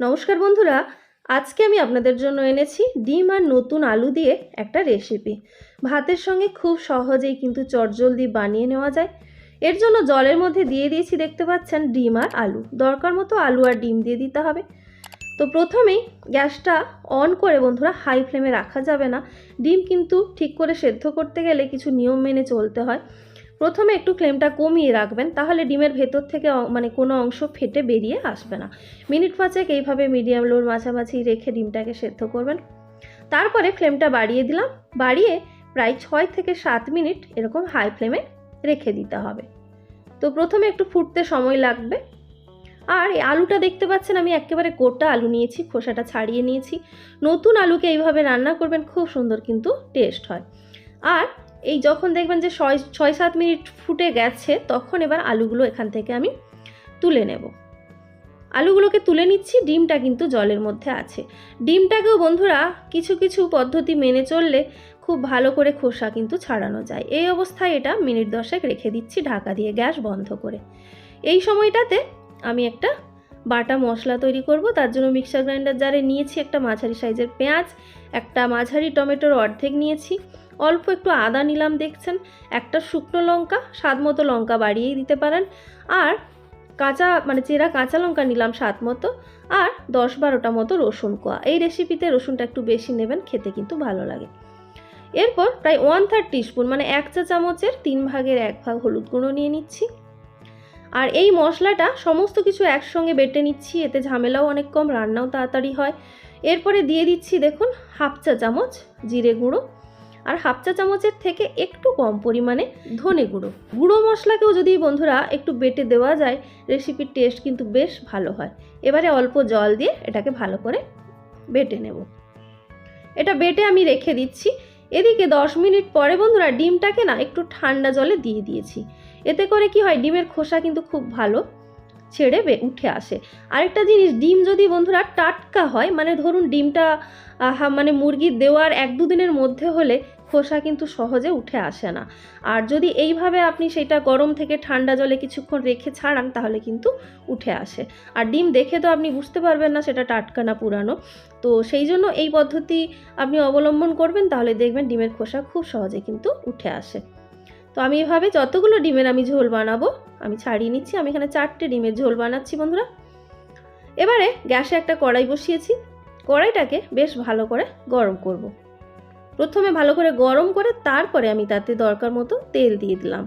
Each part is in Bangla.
নমস্কার বন্ধুরা, আজকে আমি আপনাদের জন্য এনেছি ডিম আর নতুন আলু দিয়ে একটা রেসিপি ভাতের সঙ্গে খুব সহজেই কিন্তু চটজলদি বানিয়ে নেওয়া যায়। এর জন্য জলের মধ্যে দিয়ে দিয়েছি দেখতে পাচ্ছেন ডিম আর আলু। দরকার মতো আলু আর ডিম দিয়ে দিতে হবে। তো প্রথমেই গ্যাসটা অন করে বন্ধুরা, হাই ফ্লেমে রাখা যাবে না। ডিম কিন্তু ঠিক করে সেদ্ধ করতে গেলে কিছু নিয়ম মেনে চলতে হয়। প্রথমে একটু ফ্লেমটা কমিয়ে রাখবেন, তাহলে ডিমের ভেতর থেকে মানে কোনো অংশ ফেটে বেরিয়ে আসবে না। মিনিট পাঁচেক এইভাবে মিডিয়াম লোর মাঝামাঝি রেখে ডিমটাকে সেদ্ধ করবেন। তারপরে ফ্লেমটা বাড়িয়ে দিলাম, বাড়িয়ে প্রায় ছয় থেকে সাত মিনিট এরকম হাই ফ্লেমে রেখে দিতে হবে। তো প্রথমে একটু ফুটতে সময় লাগবে। আর এই আলুটা দেখতে পাচ্ছেন, আমি একেবারে গোটা আলু নিয়েছি, খোসাটা ছাড়িয়ে নিয়েছি। নতুন আলুকে এইভাবে রান্না করবেন, খুব সুন্দর কিন্তু টেস্ট হয়। আর এই যখন দেখবেন যে ছয় ছয়, সাত মিনিট ফুটে গেছে, তখন এবার আলুগুলো এখান থেকে আমি তুলে নেব। আলুগুলোকে তুলে নিচ্ছি, ডিমটা কিন্তু জলের মধ্যে আছে। ডিমটাকেও বন্ধুরা কিছু কিছু পদ্ধতি মেনে চললে খুব ভালো করে খোসা কিন্তু ছাড়ানো যায়। এই অবস্থায় এটা মিনিট দশেক রেখে দিচ্ছি, ঢাকা দিয়ে গ্যাস বন্ধ করে। এই সময়টাতে আমি একটা বাটা মশলা তৈরি করব, তার জন্য মিক্সার গ্রাইন্ডার জারে নিয়েছি একটা মাঝারি সাইজের পেঁয়াজ, একটা মাঝারি টমেটোর অর্ধেক নিয়েছি। অল্প একটু আদা নিলাম দেখছেন। একটা শুকনো লঙ্কা, স্বাদ মতো লঙ্কা বাড়িয়েই দিতে পারেন। আর কাঁচা মানে চেরা কাঁচা লঙ্কা নিলাম স্বাদ মতো। আর দশ বারোটা মতো রসুন কোয়া। এই রেসিপিতে রসুনটা একটু বেশি নেবেন, খেতে কিন্তু ভালো লাগে। এরপর প্রায় ওয়ান থার্ড টিস্পুন মানে এক চা চামচের তিন ভাগের এক ভাগ হলুদ গুঁড়ো নিয়ে নিচ্ছি। আর এই মশলাটা সমস্ত কিছু একসঙ্গে বেটে নিচ্ছি, এতে ঝামেলাও অনেক কম, রান্নাও তাড়াতাড়ি হয়। এরপরে দিয়ে দিচ্ছি দেখুন, হাফ চা চামচ জিরে গুঁড়ো। আর হাফ চা চামচের থেকে একটু কম পরিমাণে ধনে গুঁড়ো। গুঁড়ো মশলাকেও যদি বন্ধুরা একটু বেটে দেওয়া যায় রেসিপির টেস্ট কিন্তু বেশ ভালো হয়। এবারে অল্প জল দিয়ে এটাকে ভালো করে বেটে নেব। এটা বেটে আমি রেখে দিচ্ছি। এদিকে দশ মিনিট পরে বন্ধুরা, ডিমটাকে না একটু ঠান্ডা জলে দিয়ে দিয়েছি। এতে করে কি হয়, ডিমের খোসা কিন্তু খুব ভালো ছেড়ে বে- উঠে আসে। আরেকটা জিনিস ডিম যদি বন্ধুরা টাটকা হয় মানে ধরুন ডিমটা আহা, মানে মুরগির দেওয়ার এক দুদিনের মধ্যে হলে খোসা কিন্তু সহজে উঠে আসে না। আর যদি এইভাবে আপনি সেটা গরম থেকে ঠান্ডা জলে কিছুক্ষণ রেখে ছাড়ান তাহলে কিন্তু উঠে আসে। আর ডিম দেখে তো আপনি বুঝতে পারবেন না সেটা টাটকা না পুরানো। তো সেই জন্য এই পদ্ধতি আপনি অবলম্বন করবেন তাহলে দেখবেন ডিমের খোসা খুব সহজে কিন্তু উঠে আসে। তো আমি এভাবে যতগুলো ডিমের আমি ঝোল বানাবো, আমি ছাড়িয়ে নিচ্ছি, আমি এখানে চারটে ডিমের ঝোল বানাচ্ছি বন্ধুরা। এবারে গ্যাসে একটা কড়াই বসিয়েছি, কড়াইটাকে বেশ ভালো করে গরম করব। প্রথমে ভালো করে গরম করে তারপরে আমি তাতে দরকার মতো তেল দিয়ে দিলাম।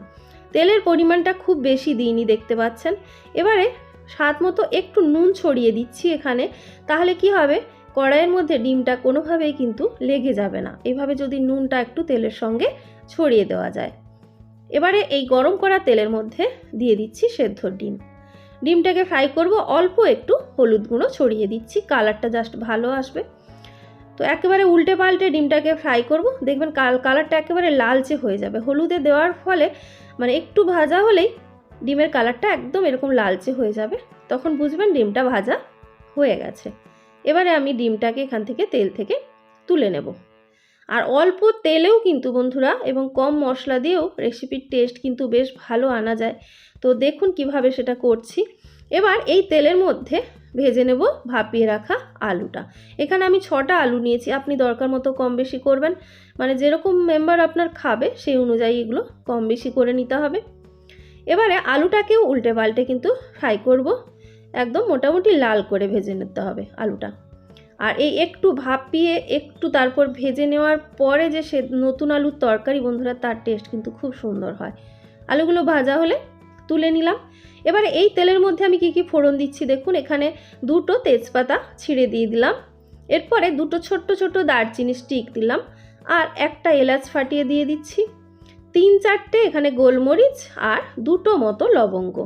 তেলের পরিমাণটা খুব বেশি দিইনি দেখতে পাচ্ছেন। এবারে স্বাদ মতো একটু নুন ছড়িয়ে দিচ্ছি এখানে, তাহলে কি হবে? কড়াইয়ের মধ্যে ডিমটা কোনোভাবেই কিন্তু লেগে যাবে না। এভাবে যদি নুনটা একটু তেলের সঙ্গে ছড়িয়ে দেওয়া যায়। এবারে এই গরম করা তেলের মধ্যে দিয়ে দিচ্ছি সেদ্ধ ডিম। ডিমটাকে ফ্রাই করব, অল্প একটু হলুদ গুঁড়ো ছড়িয়ে দিচ্ছি, কালারটা জাস্ট ভালো আসবে। তো একেবারে উল্টে পাল্টে ডিমটাকে ফ্রাই করব, দেখবেন কাল, কালারটা একেবারে লালচে হয়ে যাবে। হলুদে দেওয়ার ফলে মানে একটু ভাজা হলেই ডিমের কালারটা একদম এরকম লালচে হয়ে যাবে, তখন বুঝবেন ডিমটা ভাজা হয়ে গেছে। এবারে আমি ডিমটাকে এখান থেকে তেল থেকে তুলে নেব। আর অল্প তেলেও কিন্তু বন্ধুরা, এবং কম মশলা দিয়েও রেসিপির টেস্ট কিন্তু বেশ ভালো আনা যায়। তো দেখুন কীভাবে সেটা করছি। এবার এই তেলের মধ্যে ভেজে নেব ভাপিয়ে রাখা আলুটা। এখানে আমি ছটা আলু নিয়েছি, আপনি দরকার মতো কম বেশি করবেন। মানে যেরকম মেম্বার আপনার খাবে, সেই অনুযায়ী এগুলো কম বেশি করে নিতে হবে। এবারে আলুটাকেও উল্টে পাল্টে কিন্তু ফ্রাই করব। একদম মোটামুটি লাল করে ভেজে নিতে হবে আলুটা। আর এই একটু ভাপিয়ে একটু তারপর ভেজে নেওয়ার পরে যে সে নতুন আলুর তরকারি, বন্ধুরা, তার টেস্ট কিন্তু খুব সুন্দর হয়। আলুগুলো ভাজা হলে তুলে নিলাম। এবারে এই তেলের মধ্যে আমি কি কি ফোড়ন দিচ্ছি দেখুন, এখানে দুটো তেজপাতা ছিঁড়ে দিয়ে দিলাম। এরপরে দুটো ছোট্ট ছোট্ট দারচিনি স্টিক দিলাম আর একটা এলাচ ফাটিয়ে দিয়ে দিচ্ছি। তিন চারটে এখানে গোলমরিচ আর দুটো মতো লবঙ্গ।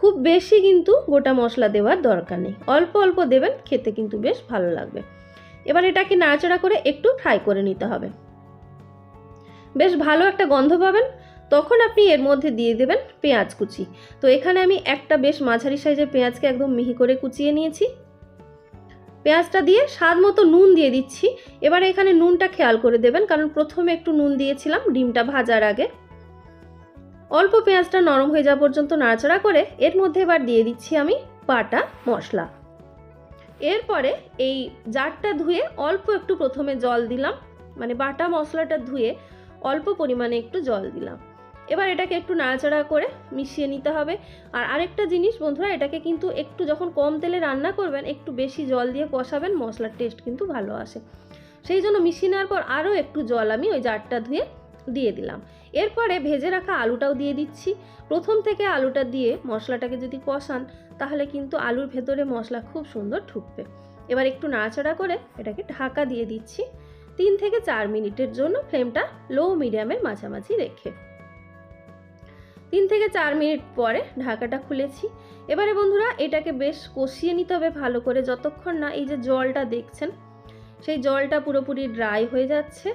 খুব বেশি কিন্তু গোটা মশলা দেওয়ার দরকার নেই। অল্প অল্প দেবেন, খেতে কিন্তু বেশ ভালো লাগবে। এবার এটাকে নাড়াচাড়া করে একটু ফ্রাই করে নিতে হবে। বেশ ভালো একটা গন্ধ পাবেন। তখন আপনি এর মধ্যে দিয়ে দেবেন পেঁয়াজ কুচি। তো এখানে আমি একটা বেশ মাঝারি সাইজের পেঁয়াজকে একদম মিহি করে কুচিয়ে নিয়েছি। পেঁয়াজটা দিয়ে স্বাদ মতো নুন দিয়ে দিচ্ছি। এবার এখানে নুনটা খেয়াল করে দেবেন, কারণ প্রথমে একটু নুন দিয়েছিলাম, ডিমটা ভাজার আগে। অল্প পেঁয়াজটা নরম হয়ে যাওয়া পর্যন্ত নাড়াচাড়া করে এর মধ্যে এবার দিয়ে দিচ্ছি আমি বাটা মশলা। এরপরে এই জারটা ধুয়ে অল্প একটু প্রথমে জল দিলাম মানে বাটা মশলাটা ধুয়ে অল্প পরিমাণে একটু জল দিলাম। এবার এটাকে একটু নাড়াচাড়া করে মিশিয়ে নিতে হবে। আর আরেকটা জিনিস বন্ধুরা, এটাকে কিন্তু একটু যখন কম তেলে রান্না করবেন, একটু বেশি জল দিয়ে কষাবেন, মশলার টেস্ট কিন্তু ভালো আসে। সেই জন্য মিশিয়ে নেওয়ার পর আরও একটু জল আমি ওই জারটা ধুয়ে দিয়ে দিলাম। এরপরে ভেজে রাখা আলুটাও দিয়ে দিচ্ছি। প্রথম থেকে আলুটা দিয়ে মশলাটাকে যদি কষান, তাহলে কিন্তু আলুর ভেতরে মশলা খুব সুন্দর ঢুকবে। এবার একটু নাড়াচাড়া করে এটাকে ঢাকা দিয়ে দিচ্ছি। তিন থেকে চার মিনিটের জন্য ফ্লেমটা লো মিডিয়ামের মাঝামাঝি রেখে। তিন থেকে চার মিনিট পরে ঢাকাটা খুলেছি। এবারে বন্ধুরা, এটাকে বেশ কষিয়ে নিতে হবে ভালো করে যতক্ষণ না এই যে জলটা দেখছেন, সেই জলটা পুরোপুরি ড্রাই হয়ে যাচ্ছে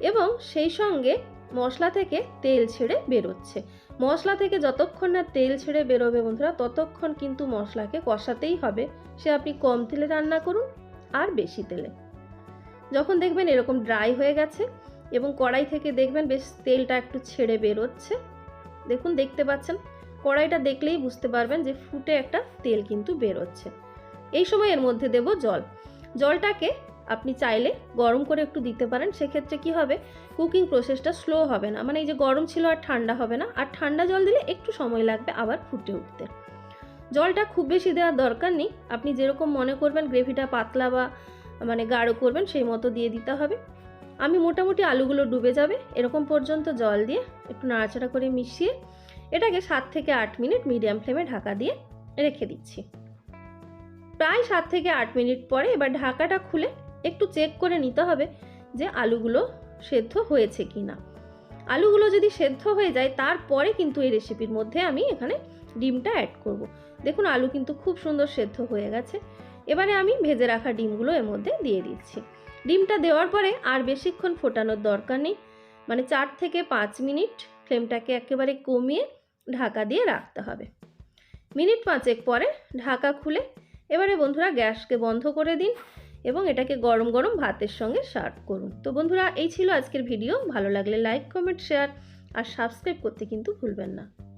এবং সেই সঙ্গে মশলা থেকে তেল ছেড়ে বেরোচ্ছে। মশলা থেকে যতক্ষণ না তেল ছেড়ে বেরোবে বন্ধুরা, ততক্ষণ কিন্তু মশলাকে কষাতেই হবে। সে আপনি কম তেলে রান্না করুন আর বেশি তেলে। যখন দেখবেন এরকম ড্রাই হয়ে গেছে এবং কড়াই থেকে দেখবেন বেশ তেলটা একটু ছেড়ে বেরোচ্ছে। দেখুন, দেখতে পাচ্ছেন? কড়াইটা দেখলেই বুঝতে পারবেন যে ফুটে একটা তেল কিন্তু বেরোচ্ছে। এই সময় এর মধ্যে দেব জল। জলটাকে আপনি চাইলে গরম করে একটু দিতে পারেন, সেক্ষেত্রে কি হবে? কুকিং প্রসেসটা স্লো হবে না। মানে এই যে গরম ছিল আর ঠান্ডা হবে না, আর ঠান্ডা জল দিলে একটু সময় লাগবে আবার ফুটে উঠতে। জলটা খুব বেশি দেওয়ার দরকার নেই। আপনি যেরকম মনে করবেন, গ্রেভিটা পাতলা বা মানে গাঢ় করবেন, সেই মতো দিয়ে দিতে হবে। আমি মোটামুটি আলুগুলো ডুবে যাবে, এরকম পর্যন্ত জল দিয়ে একটু নাড়াচাড়া করে মিশিয়ে এটাকে সাত থেকে আট মিনিট মিডিয়াম ফ্লেমে ঢাকা দিয়ে রেখে দিচ্ছি। প্রায় সাত থেকে আট মিনিট পরে এবার ঢাকাটা খুলে একটু চেক করে নিতে হবে যে আলুগুলো সেদ্ধ হয়েছে কি না আলুগুলো যদি সেদ্ধ হয়ে যায়, তারপরে কিন্তু এই রেসিপির মধ্যে আমি এখানে ডিমটা অ্যাড করব। দেখুন, আলু কিন্তু খুব সুন্দর সেদ্ধ হয়ে গেছে। এবারে আমি ভেজে রাখা ডিমগুলো এর মধ্যে দিয়ে দিচ্ছি। ডিমটা দেওয়ার পরে আর বেশিক্ষণ ফোটানোর দরকার নেই। মানে চার থেকে পাঁচ মিনিট ফ্লেমটাকে একেবারে কমিয়ে ঢাকা দিয়ে রাখতে হবে। মিনিট পাঁচেক পরে ঢাকা খুলে, এবারে বন্ধুরা গ্যাসকে বন্ধ করে দিন। এবং এটাকে গরম গরম ভাতের সঙ্গে সার্ভ করুন। তো বন্ধুরা, এই ছিল আজকের ভিডিও। ভালো লাগলে লাইক, কমেন্ট, শেয়ার আর সাবস্ক্রাইব করতে কিন্তু ভুলবেন না।